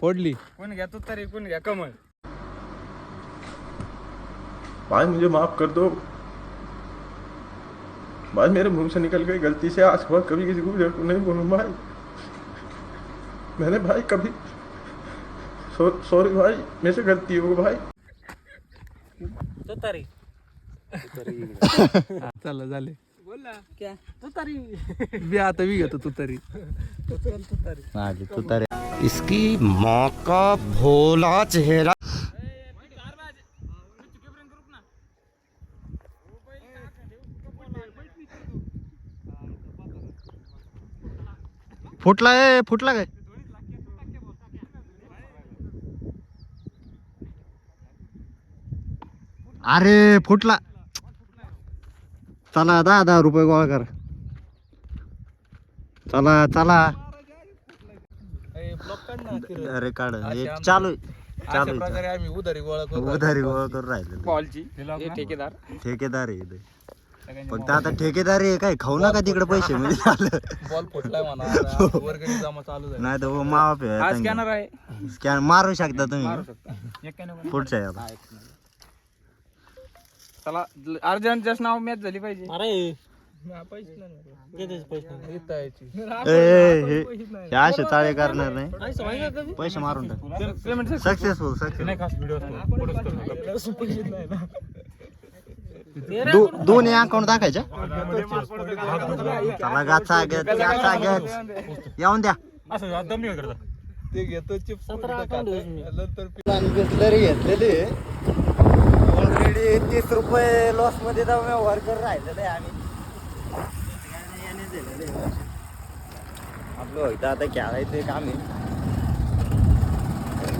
फोडली कोण घ्या तू तरी कोण घ्या? कमळ. भाई मुझे माफ कर दो। भाई मेरे मुंह से निकल गई गलती से। आज बाद कभी किसी को भी नहीं बोलूँ भाई। मैंने भाई कभी सॉरी भाई। मेरे से गलती हो गई भाई चला झाले. बोल. ना तू तरी. मी आता मी घेतो तू तरी. माझी तू तर. इसकी माँ का भोला चेहरा। फुटला आहे फुटला काय अरे फुटला। चला दहा दहा रुपये गोळा कर. चला चला. अरे काढ. हे चालू आहे. चालू आहे, प्रकारे आम्ही उधारी गोळा. उधारी करून राहिले बॉलची. हे ठेकेदार. ठेकेदार आहे इथे फक्त आता ठेकेदार आहे काय? खाऊ नका तिकडे पैसे म्हणजे झालं. बॉल फुटलाय म्हणा. वर्गणी जमा चालू झाली. नाही तर हा स्कॅनर आहे. स्कॅन मारू शकता तुम्ही. पुढच्या याला चला अर्जंट नाव मॅच झाली पाहिजे. ए, हे. हे असे चाळे करणार नाही. पैसे मारून टाक. सक्सेसफुल सक्सेस दोन्ही अकाउंट दाखायच्या? चला गाचा गॅच गाचा गॅच येऊन द्या. ते घेतो चिप्स नंतर बिस्लरी घेतलेली ऑलरेडी तीस रुपये लॉसमध्ये जाऊन व्यवहार कर राहिलेलं आहे. आम्ही आपलं होतं आता खेळायचं काम आहे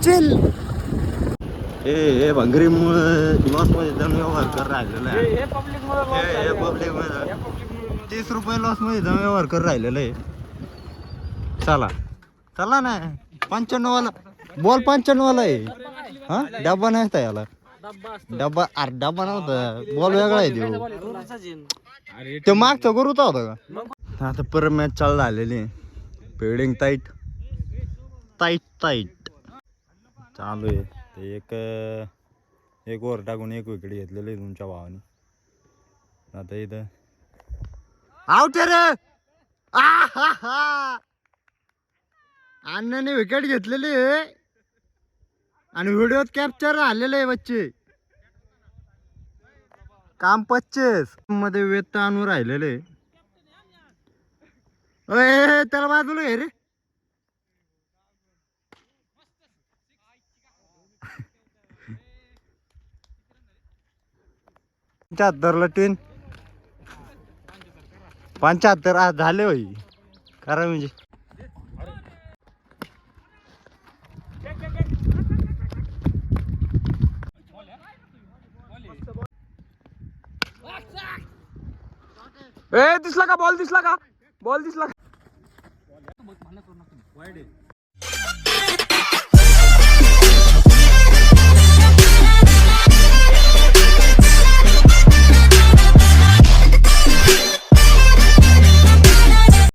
चिल. हे हे भंगरीमुळे लॉसमध्ये व्यवहार कर राहिलेलं आहे. पब्लिकमध्ये तीस रुपये लॉसमध्ये जाऊन व्यवहार कर राहिलेलं आहे. चला. चला ना. पंच्याण्णव वाला बॉल पंच्याण्णव वाला आहे. हा? डब्बा नाही याला. डब्बा अरे डब्बा नव्हता. बॉल वेगळा आहे तो ते मागचा गुरुचा होता का? आता परत मॅच चालू झालेली. फिल्डिंग टाईट टाईट टाईट चालू आहे. ते एक एक ओव्हर टाकून एक विकेट घेतलेली तुमच्या भावाने. आता इथं. आउट रे! अण्णाने विकेट घेतलेली आणि व्हिडिओत कॅप्चर आलेले आहे बच्चे. काम पच्चेस. मध्ये वेत आणून राहिलेले. अय, त्याला बाजूला हे रे. पंच्याहत्तर लटीन पंच्याहत्तर आज झाले होई खरं म्हणजे. ए दिसला का? बॉल दिसला का? बॉल दिसला का?